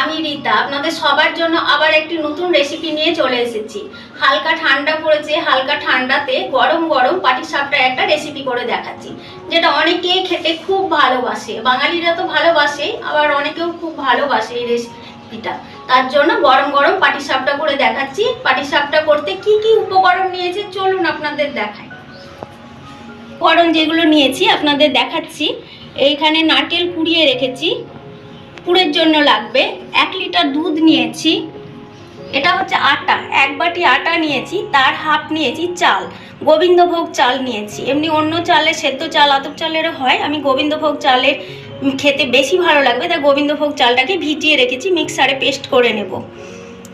আমি রীতা, আপনাদের সবার জন্য আবার একটি নতুন রেসিপি নিয়ে চলে এসেছি। হালকা ঠান্ডা পড়েছে, হালকা ঠান্ডাতে গরম গরম পাটিসাপটা একটা রেসিপি করে দেখাচ্ছি, যেটা অনেকেই খেতে খুব ভালোবাসে। বাঙালিরা তো ভালোবাসে, আবার অনেকেও খুব ভালোবাসে এই রেসিপিটা তার জন্য গরম গরম পাটিসাপটা করে দেখাচ্ছি। পাটিসাপটা করতে কি কি উপকরণ নিয়েছে চলুন আপনাদের দেখাই। উপকরণ যেগুলো নিয়েছি আপনাদের দেখাচ্ছি, এইখানে নারকেল কুড়িয়ে রেখেছি পুরের জন্য লাগবে। এক লিটার দুধ নিয়েছি। এটা হচ্ছে আটা। এক বাটি আটা নিয়েছি, তার হাফ নিয়েছি চাল। গোবিন্দভোগ চাল নিয়েছি। এমনি অন্য চালে সেদ্ধ চাল, আতপ চালেরও হয়। আমি গোবিন্দভোগ চালের খেতে বেশি ভালো লাগবে, তাই গোবিন্দভোগ চালটাকে ভিজিয়ে রেখেছি, মিক্সারে পেস্ট করে নেব।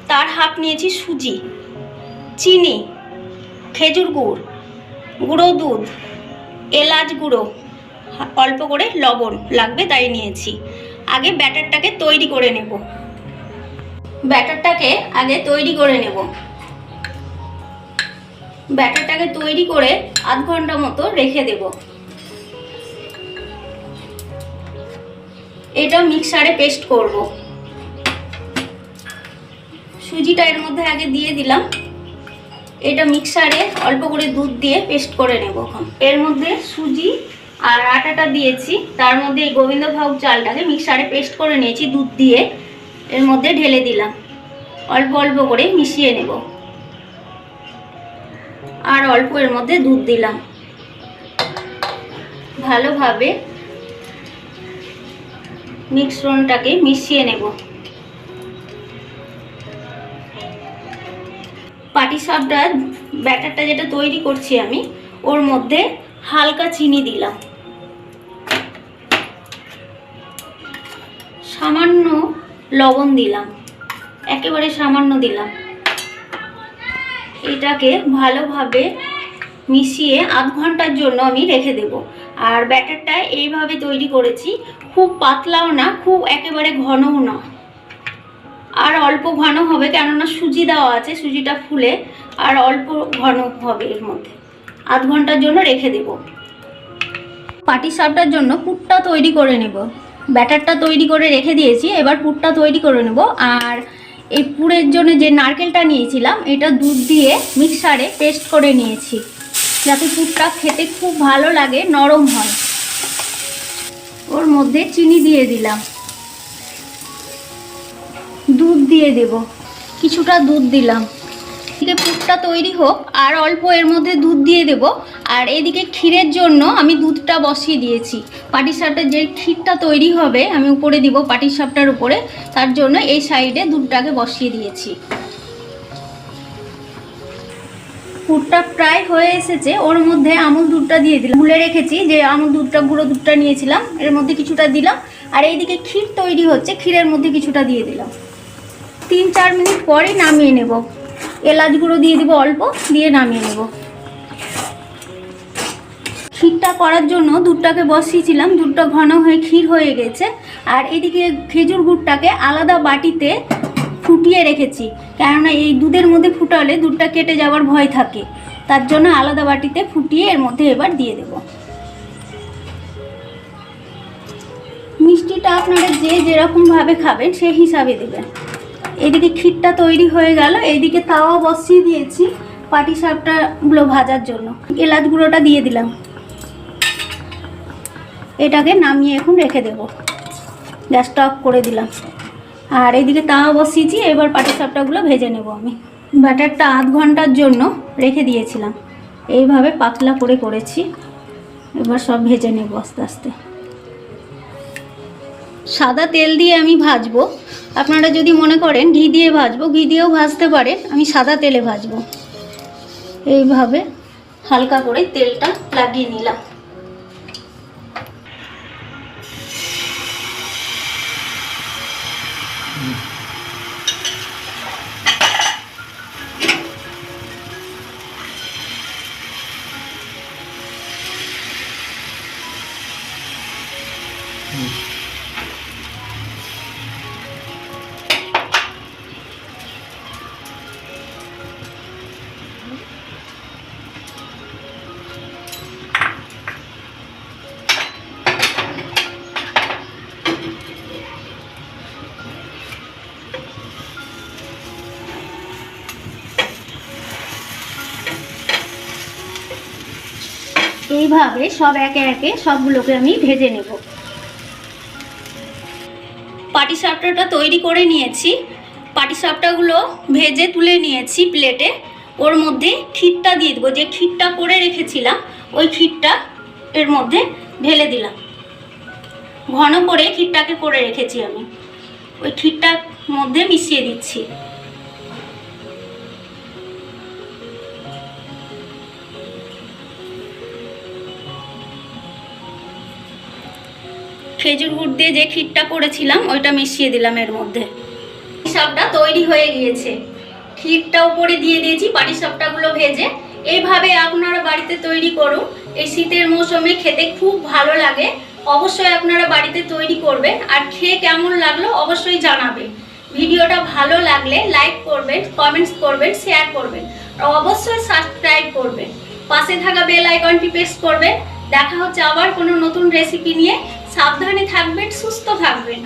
তার হাফ নিয়েছি সুজি, চিনি, খেজুর গুড়, গুঁড়ো দুধ, এলাচ গুঁড়ো, অল্প করে লবণ লাগবে, তাই নিয়েছি। আগে ব্যাটারটাকে তৈরি করে নেব। ব্যাটারটাকে আগে তৈরি করে নেব। ব্যাটারটাকে তৈরি করে আধ ঘণ্টা মতো রেখে দেব। এটা মিক্সারে পেস্ট করব। সুজিটা এর মধ্যে আগে দিয়ে দিলাম। এটা মিক্সারে অল্প করে দুধ দিয়ে পেস্ট করে নেব এর মধ্যে সুজি আর আটাটা দিয়েছি। তার মধ্যে এই গোবিন্দভোগ চালটাকে মিক্সারে পেস্ট করে নিয়েছি, দুধ দিয়ে। এর মধ্যে ঢেলে দিলাম। অল্প অল্প করে মিশিয়ে নেব। আর অল্প এর মধ্যে দুধ দিলাম। ভালোভাবে মিশ্রণটাকে মিশিয়ে নেব। পাটিসাপটার ব্যাটারটা যেটা তৈরি করছি আমি, ওর মধ্যে হালকা চিনি দিলাম। লবণ দিলাম। একেবারে সামান্য দিলাম। এটাকে ভালোভাবে মিশিয়ে আধ ঘণ্টার জন্য আমি রেখে দেব। আর ব্যাটারটা এইভাবে তৈরি করেছি, খুব পাতলাও না, খুব একেবারে ঘনও না। আর অল্প ঘন হবে, কেননা সুজি দেওয়া আছে, সুজিটা ফুলে, আর অল্প ঘন হবে এর মধ্যে। আধ ঘণ্টার জন্য রেখে দেব। পাটি সাপটার জন্য পুরটা তৈরি করে নেব। ব্যাটারটা তৈরি করে রেখে দিয়েছি, এবার পুরটা তৈরি করে নেব। আর এই পুরের জন্য যে নারকেলটা নিয়েছিলাম, এটা দুধ দিয়ে মিক্সারে পেস্ট করে নিয়েছি, যাতে পুরটা খেতে খুব ভালো লাগে, নরম হয়। ওর মধ্যে চিনি দিয়ে দিলাম। দুধ দিয়ে দেব। কিছুটা দুধ দিলাম। এদিকে পুরটা তৈরি হোক, আর অল্প এর মধ্যে দুধ দিয়ে দেব। আর এদিকে ক্ষীরের জন্য আমি দুধটা বসিয়ে দিয়েছি। পাটিসাপটার যে ক্ষীরটা তৈরি হবে, আমি উপরে দিব পাটিসাপটার উপরে। তার জন্য এই সাইডে দুধটাকে বসিয়ে দিয়েছি। পুরটা প্রায় হয়ে এসেছে। ওর মধ্যে আমুল দুধটা দিয়ে দিলাম। ভুলে রেখেছি যে আমুল দুধটা, গুঁড়ো দুধটা নিয়েছিলাম। এর মধ্যে কিছুটা দিলাম। আর এইদিকে ক্ষীর তৈরি হচ্ছে, ক্ষীরের মধ্যে কিছুটা দিয়ে দিলাম। তিন চার মিনিট পরে নামিয়ে নেব। এলাচ গুঁড়ো দিয়ে দিব অল্প, দিয়ে নামিয়ে নেব। ক্ষীরটা করার জন্য দুধটাকে বসিয়েছিলাম, দুধটা ঘন হয়ে ক্ষীর হয়ে গেছে। আর এদিকে খেজুর গুড়টাকে আলাদা বাটিতে ফুটিয়ে রেখেছি, কেননা এই দুধের মধ্যে ফুটালে দুধটা কেটে যাওয়ার ভয় থাকে। তার জন্য আলাদা বাটিতে ফুটিয়ে এর মধ্যে এবার দিয়ে দেব। মিষ্টিটা আপনারা যে যেরকমভাবে খাবেন সেই হিসাবে দেবেন। এদিকে ক্ষীরটা তৈরি হয়ে গেল এইদিকে তাওয়া বসিয়ে দিয়েছি পাটি সাপটাগুলো ভাজার জন্য। এলাচ গুঁড়োটা দিয়ে দিলাম। এটাকে নামিয়ে এখন রেখে দেব। গ্যাসটা অফ করে দিলাম। আর এইদিকে তাওয়া বসিয়েছি, এবার পাটি সাপটাগুলো ভেজে নেব আমি। ব্যাটারটা আধ ঘণ্টার জন্য রেখে দিয়েছিলাম। এইভাবে পাতলা করে করেছি। এবার সব ভেজে নেব আস্তে আস্তে। সাদা তেল দিয়ে আমি ভাজবো। আপনারা যদি মনে করেন ঘি দিয়ে ভাজবো, ঘি দিয়েও ভাজতে পারে, আমি সাদা তেলে ভাজবো। এইভাবে হালকা করে তেলটা লাগিয়ে নিলাম। Mm-hmm. এইভাবে সব একে একে সবগুলোকে আমি ভেজে নেব। পাটি সাপটাটা তৈরি করে নিয়েছি। পাটি সাপটাগুলো ভেজে তুলে নিয়েছি প্লেটে। ওর মধ্যে ক্ষীরটা দিয়ে দেবো। যে ক্ষীরটা করে রেখেছিলাম, ওই ক্ষীরটা এর মধ্যে ঢেলে দিলাম। ঘন করে ক্ষীরটাকে করে রেখেছি আমি। ওই ক্ষীরটার মধ্যে মিশিয়ে দিচ্ছি। খেজুর গুড় দিয়ে যে ক্ষীরটা করেছিলাম, ওইটা মিশিয়ে দিলাম এর মধ্যে। সাপটা তৈরি হয়ে গিয়েছে। ক্ষীরটা উপরে দিয়ে দিয়েছি পাটিসাপটাগুলো ভেজে। এইভাবে আপনারা বাড়িতে তৈরি করুন। এই শীতের মৌসুমে খেতে খুব ভালো লাগে। অবশ্যই আপনারা বাড়িতে তৈরি করবেন। আর খেয়ে কেমন লাগল অবশ্যই জানাবে। ভিডিওটা ভালো লাগলে লাইক করবেন, কমেন্টস করবেন, শেয়ার করবেন। আর অবশ্যই সাবস্ক্রাইব করবেন। পাশে থাকা বেল আইকনটি প্রেস করবেন। দেখা হচ্ছে আবার কোনো নতুন রেসিপি নিয়ে। সাবধানে থাকবেন সুস্থ থাকবেন।